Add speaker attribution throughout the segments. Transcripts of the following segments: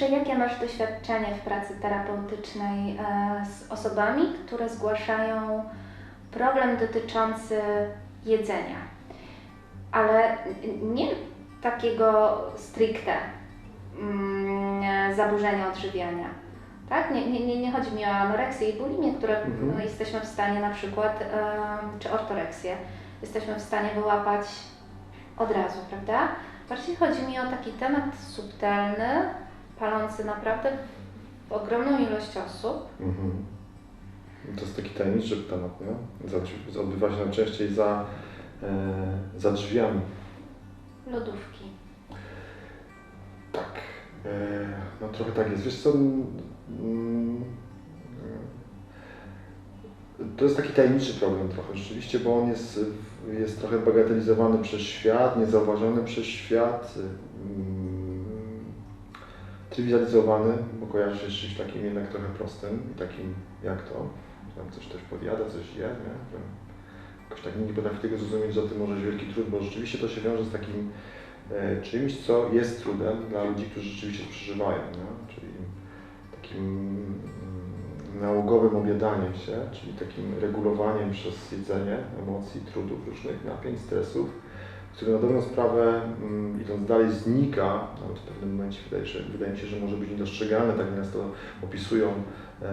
Speaker 1: że jakie masz doświadczenie w pracy terapeutycznej e, z osobami, które zgłaszają problem dotyczący jedzenia, ale nie takiego stricte mm, zaburzenia odżywiania. Tak? Nie, nie, nie, chodzi mi o anoreksję i bulimię, które
Speaker 2: Mhm.
Speaker 1: no, jesteśmy w stanie na przykład, em, czy ortoreksję, jesteśmy w stanie wyłapać od razu, prawda? Bardziej chodzi mi o taki temat subtelny, palący naprawdę ogromną ilość osób.
Speaker 2: Mhm. To jest taki tajemniczy temat, nie? Odbywa się najczęściej za, e, za drzwiami.
Speaker 1: Lodówki.
Speaker 2: Tak. E, no trochę tak jest. Wiesz co, mm, to jest taki tajemniczy problem trochę rzeczywiście, bo on jest, jest trochę bagatelizowany przez świat, niezauważony przez świat, mm, trywializowany, bo kojarzy się z czymś takim jednak trochę prostym i takim jak to, tam coś ktoś podjada, coś je, nie? Że jakoś tak nie potrafi tego zrozumieć, że to może być wielki trud, bo rzeczywiście to się wiąże z takim e, czymś, co jest trudem dla ludzi, którzy rzeczywiście przeżywają, nie? czyli takim mm, nałogowym objadaniem się, czyli takim regulowaniem przez jedzenie emocji, trudów, różnych napięć, stresów, które na dobrą sprawę, mm, idąc dalej, znika, nawet w pewnym momencie wydaje, się, wydaje mi się, że może być niedostrzegalne, tak nas to opisują e,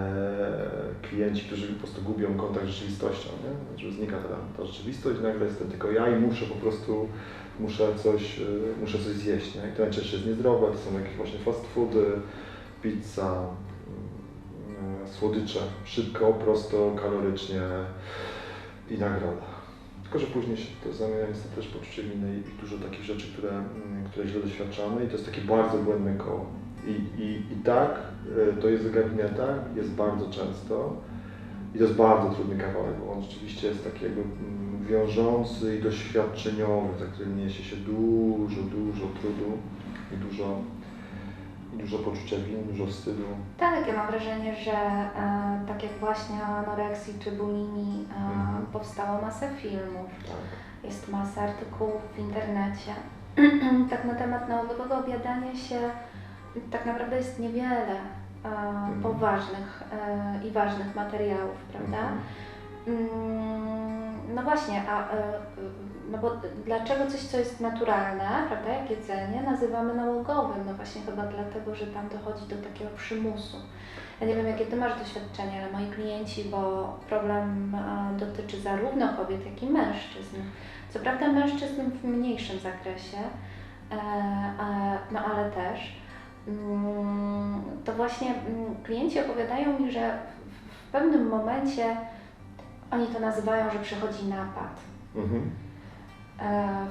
Speaker 2: klienci, którzy po prostu gubią kontakt z rzeczywistością, nie? że znika ta, ta rzeczywistość, nagle jestem tylko ja i muszę po prostu muszę coś, y, muszę coś zjeść. Nie? I to najczęściej jest niezdrowe, to są jakieś właśnie fast foody, pizza, y, słodycze, szybko, prosto, kalorycznie i nagroda. Tylko, że później się to zamienia niestety też poczucie winy i dużo takich rzeczy, które, mm, które źle doświadczamy i to jest takie bardzo błędne koło. I, i, i tak, y, to jest w gabinetach, jest bardzo często i to jest bardzo trudny kawałek, bo on rzeczywiście jest taki jakby mm, wiążący i doświadczeniowy, za którym niesie się dużo, dużo trudu i dużo, dużo poczucia winy, dużo wstydu.
Speaker 1: Tak, ja mam wrażenie, że e, tak jak właśnie o anoreksji czy bulimii e,
Speaker 2: Mhm.
Speaker 1: powstała masa filmów,
Speaker 2: Tak.
Speaker 1: jest masa artykułów w internecie. tak na temat nałogowego obiadania się tak naprawdę jest niewiele e, poważnych e, i ważnych materiałów, prawda?
Speaker 2: Mhm.
Speaker 1: Mm, No właśnie, a e, no bo dlaczego coś, co jest naturalne, prawda, jak jedzenie, nazywamy nałogowym? No właśnie chyba dlatego, że tam dochodzi do takiego przymusu. Ja nie wiem, jakie Ty masz doświadczenie, ale moi klienci, bo problem dotyczy zarówno kobiet, jak i mężczyzn. Co prawda mężczyzn w mniejszym zakresie, e, no ale też. Mm, To właśnie mm, klienci opowiadają mi, że w pewnym momencie oni to nazywają, że przychodzi napad.
Speaker 2: Mhm.
Speaker 1: E,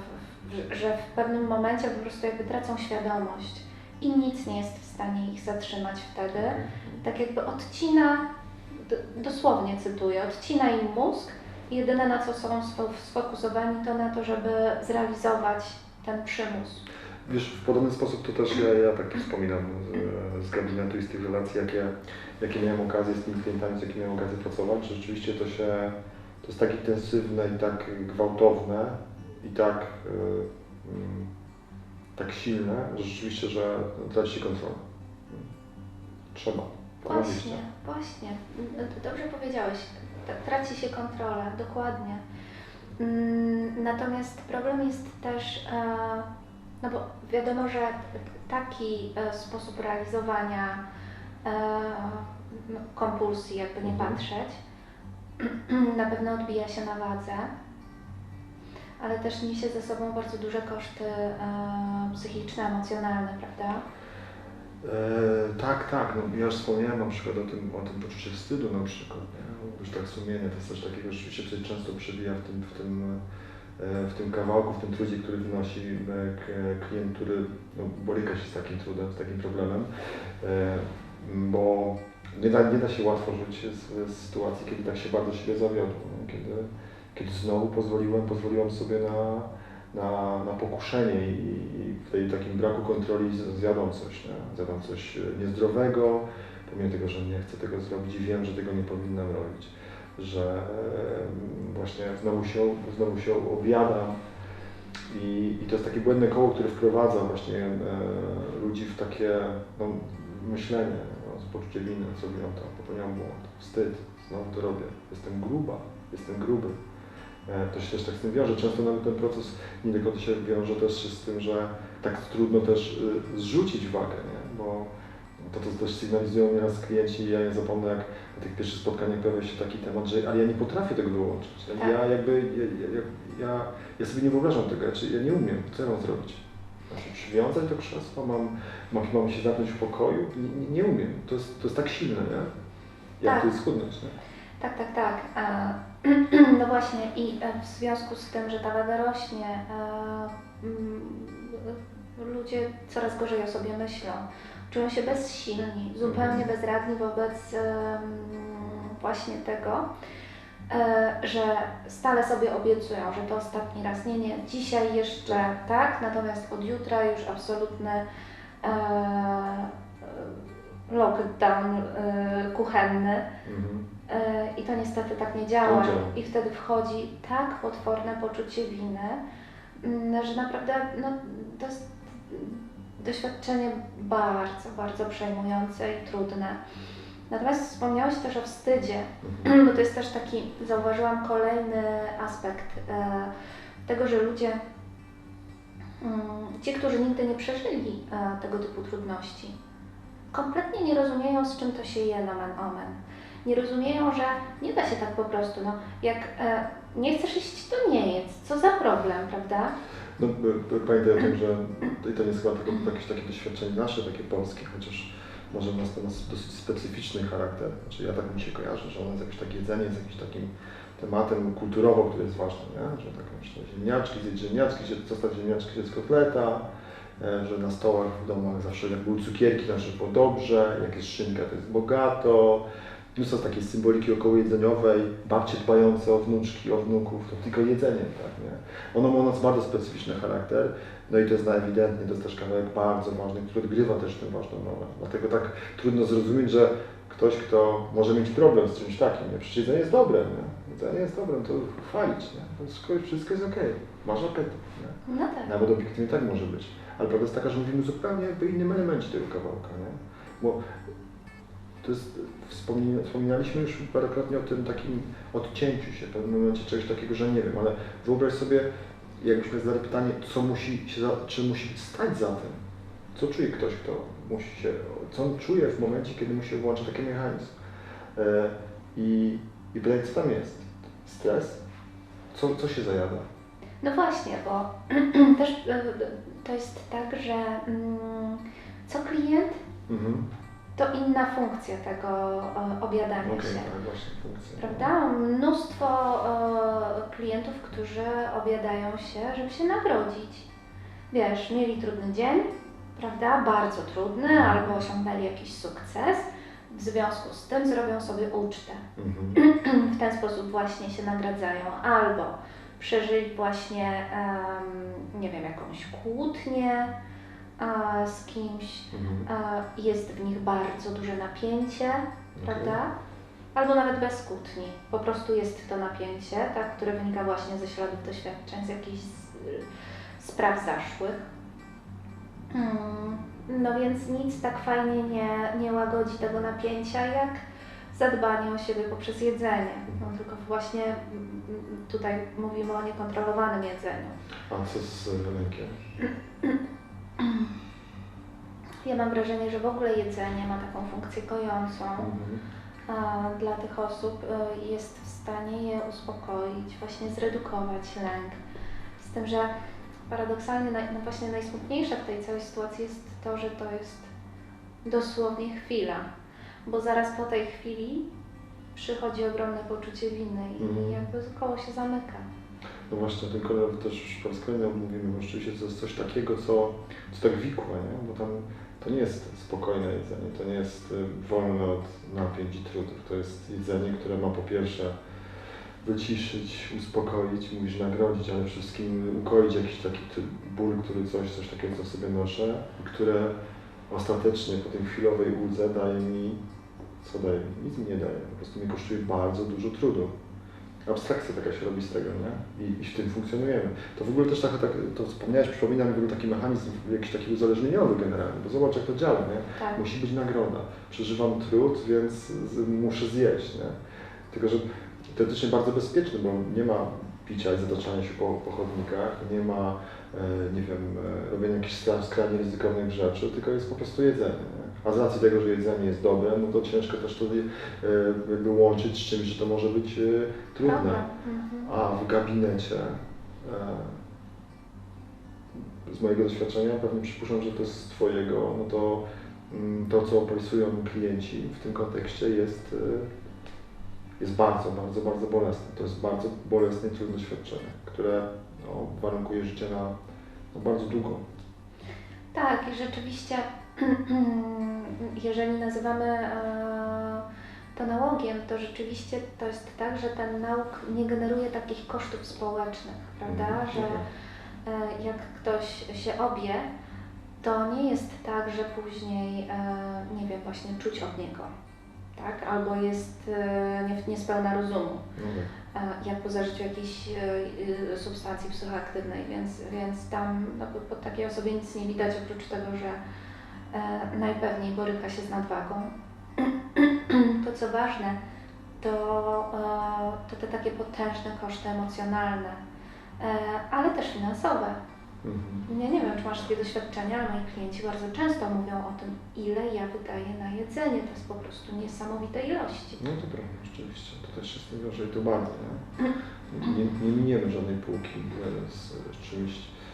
Speaker 1: że w pewnym momencie po prostu jakby tracą świadomość i nic nie jest w stanie ich zatrzymać wtedy. Tak jakby odcina, dosłownie cytuję, odcina im mózg jedyne na co są sfo- sfokusowani to na to, żeby zrealizować ten przymus.
Speaker 2: Wiesz, w podobny sposób to też ja, ja tak wspominam z, z gabinetu i z tych relacji, jakie, jakie miałem okazję z tymi klientami, z jakimi miałem okazję pracować, że rzeczywiście to się, to jest tak intensywne i tak gwałtowne i tak, y, mm, tak silne, że rzeczywiście, że traci się kontrolę. Trzeba.
Speaker 1: Właśnie, właśnie. No, Dobrze powiedziałeś. Traci się kontrolę, dokładnie. Mm, Natomiast problem jest też, e, no bo wiadomo, że taki e, sposób realizowania e, no, kompulsji, jakby nie
Speaker 2: Mhm.
Speaker 1: patrzeć, na pewno odbija się na wadze, ale też niesie ze sobą bardzo duże koszty e, psychiczne, emocjonalne, prawda?
Speaker 2: E, tak, tak. No, ja już wspomniałem na przykład o tym, o tym poczuciu wstydu na przykład. Nie? Już tak sumienia, to jest coś takiego, rzeczywiście tutaj często przebija w tym, w tym, e, w tym kawałku, w tym trudzie, który wynosi e, klient, który no, boryka się z takim trudem, z takim problemem. E, bo nie da, nie da się łatwo żyć z, z sytuacji, kiedy tak się bardzo siebie zawiodło. Kiedy, kiedy znowu pozwoliłem, pozwoliłem sobie na, na, na pokuszenie i, i w tej takim braku kontroli z- zjadam coś, nie? zjadam coś e, niezdrowego, pomimo tego, że nie chcę tego zrobić i wiem, że tego nie powinnam robić, że właśnie znowu się, znowu się objadam i, i to jest takie błędne koło, które wprowadza właśnie e, ludzi w takie, no, myślenie, no, z poczucie winy, zrobiłem to, popełniam błąd, wstyd, znowu to robię, jestem gruba, jestem gruby. E, To się też tak z tym wiąże. Często nawet ten proces nie tylko się wiąże też z tym, że tak trudno też y, zrzucić wagę, nie? bo to, to też sygnalizują nieraz klienci ja nie zapomnę, jak na tych pierwszych spotkaniach pojawia się taki temat, że ale ja nie potrafię tego wyłączyć.
Speaker 1: Tak.
Speaker 2: Ja jakby, ja, ja, ja, ja sobie nie wyobrażam tego, ja, ja nie umiem, co ja mam zrobić? Mam się przywiązać do krzesła, mam, mam, mam się zamknąć w pokoju? Nie, nie, umiem, to jest, to jest tak silne, nie? Jak
Speaker 1: Tak.
Speaker 2: to jest schudnąć, nie?
Speaker 1: Tak, tak, tak. A, właśnie i e, w związku z tym, że ta waga rośnie, e, mm, ludzie coraz gorzej o sobie myślą. Czują się bezsilni, zupełnie
Speaker 2: Mhm.
Speaker 1: bezradni wobec em, właśnie tego, e, że stale sobie obiecują, że to ostatni raz. Nie, nie, dzisiaj jeszcze tak, natomiast od jutra już absolutny e, e, lockdown e, kuchenny.
Speaker 2: Mhm.
Speaker 1: E, I to niestety tak nie działa. I wtedy wchodzi tak potworne poczucie winy, mm, że naprawdę no, to jest doświadczenie bardzo, bardzo przejmujące i trudne. Natomiast wspomniałeś też o wstydzie,
Speaker 2: Mhm.
Speaker 1: bo to jest też taki, zauważyłam kolejny aspekt e, tego, że ludzie, mm, ci, którzy nigdy nie przeżyli e, tego typu trudności, kompletnie nie rozumieją, z czym to się je nomen omen. Nie rozumieją, że nie da się tak po prostu, no, jak e, nie chcesz iść, to nie jedz, co za problem, prawda?
Speaker 2: No, pamiętaj o tym, że i to jest chyba tylko jakieś takie doświadczenie nasze, takie polskie, chociaż może ma to nas dosyć specyficzny charakter. Znaczy ja tak mi się kojarzy, że ono jest jakieś takie jedzenie, jest jakimś takim tematem kulturowo, który jest ważny, nie? że tak myślę, ziemniaczki, zjedz ziemniaczki, zjedz- zostaw ziemniaczki, zjedz kotleta, e, że na stołach w domach zawsze jak były cukierki, to znaczy było dobrze, jak jest szynka, to jest bogato, mnóstwo takiej symboliki okołojedzeniowej, babcie dbające o wnuczki, o wnuków, to tylko jedzenie, tak, nie? Ono ma u nas bardzo specyficzny charakter, no i to jest najewidentnie, to jest też kawałek bardzo ważny, który odgrywa też tę ważną rolę. Dlatego tak trudno zrozumieć, że ktoś, kto może mieć problem z czymś takim, nie? Przecież jedzenie jest dobre, nie? Jedzenie jest dobre, to chwalić, nie? To wszystko, wszystko jest okej, masz apetyt, nie?
Speaker 1: No tak.
Speaker 2: Nawet obiektywnie tak może być. Ale prawda jest taka, że mówimy zupełnie jakby innym elemencie tego kawałka, nie? Bo to jest, wspominaliśmy już parokrotnie o tym takim odcięciu się w pewnym momencie czegoś takiego, że nie wiem, ale wyobraź sobie, jakbyśmy zadali pytanie, co musi się, czy musi stać za tym? Co czuje ktoś, kto musi się, co on czuje w momencie, kiedy mu się włącza taki mechanizm? E, I, i pytanie, co tam jest? Stres? Co, co się zajada?
Speaker 1: No właśnie, bo też e, to jest tak, że mm, co klient,
Speaker 2: Mhm.
Speaker 1: To inna funkcja tego e, obiadania
Speaker 2: Okej,
Speaker 1: się.
Speaker 2: tak, właśnie, funkcja.
Speaker 1: Prawda? Mnóstwo e, klientów, którzy obiadają się, żeby się nagrodzić. Wiesz, mieli trudny dzień, prawda? Bardzo trudny, albo osiągnęli jakiś sukces. W związku z tym zrobią sobie ucztę.
Speaker 2: Mhm.
Speaker 1: W ten sposób właśnie się nagradzają. Albo przeżyli właśnie, em, nie wiem, jakąś kłótnię e, z kimś,
Speaker 2: Mhm.
Speaker 1: e, jest w nich bardzo duże napięcie,
Speaker 2: Okej.
Speaker 1: prawda? Albo nawet bez kłótni. Po prostu jest to napięcie, tak, które wynika właśnie ze śladów doświadczeń, z jakichś z, spraw zaszłych. Mm, No więc nic tak fajnie nie, nie łagodzi tego napięcia, jak zadbanie o siebie poprzez jedzenie. No, tylko właśnie mm, mm, tutaj mówimy o niekontrolowanym jedzeniu.
Speaker 2: A co z lękiem?
Speaker 1: Ja mam wrażenie, że w ogóle jedzenie ma taką funkcję kojącą.
Speaker 2: Mhm.
Speaker 1: dla tych osób y, jest w stanie je uspokoić, właśnie zredukować lęk. Z tym, że paradoksalnie naj, no właśnie najsmutniejsze w tej całej sytuacji jest to, że to jest dosłownie chwila, bo zaraz po tej chwili przychodzi ogromne poczucie winy i
Speaker 2: Mhm.
Speaker 1: jakby koło się zamyka.
Speaker 2: No właśnie, ten kolor też już po kolejny mówimy, bo rzeczywiście to jest coś takiego, co, co tak wikłe, nie? bo tam to nie jest spokojne jedzenie, to nie jest y, wolne od napięć i trudów, to jest jedzenie, które ma po pierwsze wyciszyć, uspokoić, mówisz nagrodzić, ale wszystkim ukoić jakiś taki ból, który coś, coś takiego, co sobie noszę, które ostatecznie po tej chwilowej uldze daje mi, co daje mi? Nic mi nie daje, po prostu mi kosztuje bardzo dużo trudu. Abstrakcja taka się robi z tego, nie? I, i w tym funkcjonujemy. To w ogóle też trochę tak, to wspomniałeś, przypomina mi w ogóle taki mechanizm jakiś taki uzależnieniowy generalnie, bo zobacz jak to działa, nie?
Speaker 1: Tak.
Speaker 2: Musi być nagroda. Przeżywam trud, więc z, muszę zjeść, nie? Tylko, że teoretycznie bardzo bezpieczny, bo nie ma picia i zataczania się po, po chodnikach, nie ma, e, nie wiem, e, robienia jakichś skrajnie ryzykownych rzeczy, tylko jest po prostu jedzenie. A z racji tego, że jedzenie jest dobre, no to ciężko też to e, jakby łączyć z czymś, że to może być e, trudne.
Speaker 1: Mhm.
Speaker 2: A w gabinecie, e, z mojego doświadczenia, pewnie przypuszczam, że to jest z Twojego, no to mm, to, co opisują klienci w tym kontekście jest, jest bardzo, bardzo, bardzo bolesne. To jest bardzo bolesne i trudne doświadczenie, które no, warunkuje życie na, na bardzo długo.
Speaker 1: Tak, i rzeczywiście, jeżeli nazywamy e, to nałogiem, to rzeczywiście to jest tak, że ten nauk nie generuje takich kosztów społecznych, prawda?
Speaker 2: Mhm,
Speaker 1: Że e, jak ktoś się obie, to nie jest tak, że później, e, nie wiem, właśnie czuć od niego, tak? Albo jest nie- niespełna rozumu. E, jak po zażyciu jakiejś substancji psychoaktywnej, więc, więc tam no, po, takiej osobie nic nie widać, oprócz tego, że najpewniej boryka się z nadwagą. To co ważne, to, e, to te takie potężne koszty emocjonalne, e, ale też finansowe.
Speaker 2: Mhm.
Speaker 1: Ja nie wiem, czy masz takie doświadczenia, ale moi klienci bardzo często mówią o tym, ile ja wydaję na jedzenie. To jest po prostu niesamowite ilości.
Speaker 2: No to prawda, rzeczywiście. To też wiąże i to bardzo, nie? Nie, nie miniemy żadnej półki e, z, czymś,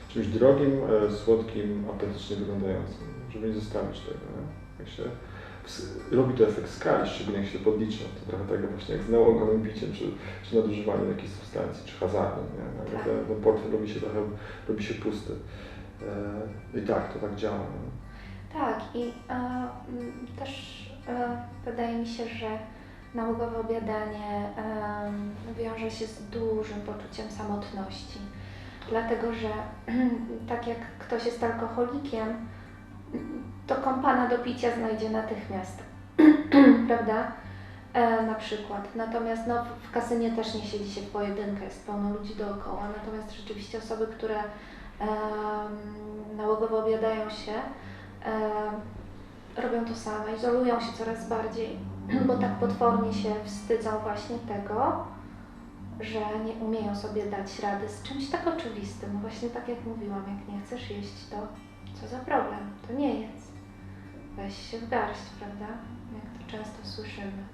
Speaker 2: czymś drogim, e, słodkim, apetycznie wyglądającym, żeby nie zostawić tego, nie? Jak się, robi to efekt skali, szczególnie jak się podlicza. To trochę tak właśnie jak z nałogowym biciem, czy, czy nadużywaniem jakiejś substancji, czy hazardem, nie?
Speaker 1: Tak.
Speaker 2: ten, ten portfel robi się trochę, robi się pusty. E, I tak, to tak działa. Nie?
Speaker 1: Tak, i e, też e, wydaje mi się, że nałogowe obiadanie em, wiąże się z dużym poczuciem samotności. Dlatego, że tak jak ktoś jest alkoholikiem, to kompana do picia znajdzie natychmiast, prawda? E, na przykład. Natomiast no, w- kasynie też nie siedzi się w pojedynkę, jest pełno ludzi dookoła. Natomiast rzeczywiście osoby, które em, nałogowo obiadają się, e, robią to same, izolują się coraz bardziej, bo tak potwornie się wstydzą właśnie tego, że nie umieją sobie dać rady z czymś tak oczywistym. Właśnie tak jak mówiłam, jak nie chcesz jeść, to co za problem, to nie jedz. Weź się w garść, prawda? Jak to często słyszymy.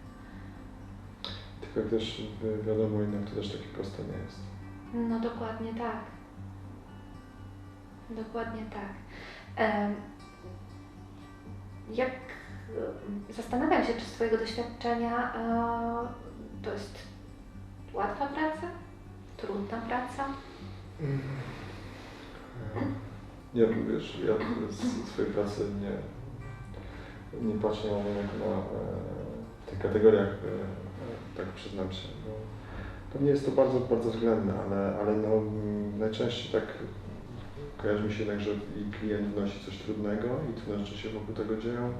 Speaker 2: Tylko jak też wi- wiadomo, jednak to też takie proste nie jest.
Speaker 1: No dokładnie tak. Dokładnie tak. Jak zastanawiam się, czy z Twojego doświadczenia e, to jest łatwa praca? Trudna praca?
Speaker 2: Nie, wiesz, ja z swojej pracy nie, nie patrzę na na e, tych kategoriach, e, tak przyznam się, bo pewnie jest to bardzo, bardzo względne, ale, ale no, najczęściej tak kojarzy mi się jednak, że i klient wnosi coś trudnego i trudne rzeczy się wokół tego dzieją.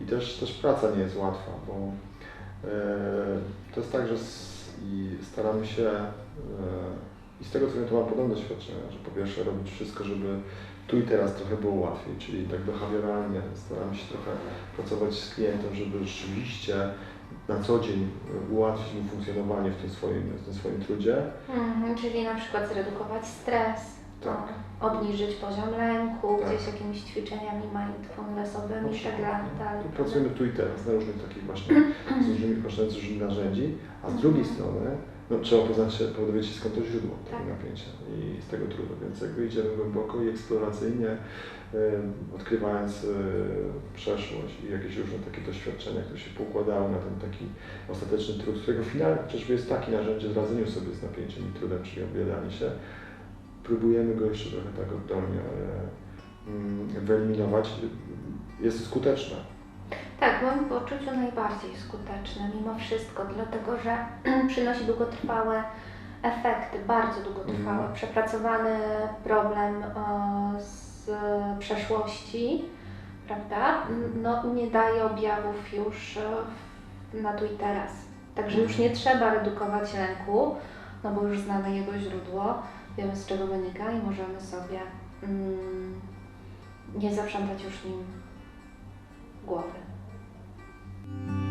Speaker 2: I też, też praca nie jest łatwa, bo e, to jest tak, że i staramy się e, i z tego co wiem, to mam podobne doświadczenia, że po pierwsze robić wszystko, żeby tu i teraz trochę było łatwiej, czyli tak behawioralnie staramy się trochę pracować z klientem, żeby rzeczywiście na co dzień ułatwić mu funkcjonowanie w tym swoim, w tym swoim trudzie.
Speaker 1: Mhm, czyli na przykład zredukować stres,
Speaker 2: Tak.
Speaker 1: obniżyć poziom lęku,
Speaker 2: Tak.
Speaker 1: gdzieś jakimiś ćwiczeniami mindfulnessowymi i tak dalej.
Speaker 2: Tu pracujemy tu i teraz na różnych takich właśnie z różnymi kosztami, z różnymi narzędzi, a z drugiej strony no, trzeba poznać się, dowiedzieć się skąd to źródło tego
Speaker 1: Tak.
Speaker 2: napięcia i z tego trudu, więc jakby idziemy głęboko i eksploracyjnie, e, odkrywając e, przeszłość i jakieś różne takie doświadczenia, które się poukładały na ten taki ostateczny trud, którego finalnie chociażby jest takie narzędzie w radzeniu sobie z napięciem i trudem, czyli objadanie się, próbujemy go jeszcze trochę tak oddolnie e, mm, wyeliminować. Jest skuteczne.
Speaker 1: Tak, w moim poczuciu najbardziej skuteczne mimo wszystko, dlatego że przynosi długotrwałe efekty, bardzo długotrwałe.
Speaker 2: Mhm.
Speaker 1: Przepracowany problem e, z przeszłości, prawda? No, nie daje objawów już e, na tu i teraz. Także już nie trzeba redukować lęku, no bo już znamy jego źródło, wiemy z czego wynika i możemy sobie mm, nie zaprzątać już nim głowy. Thank you.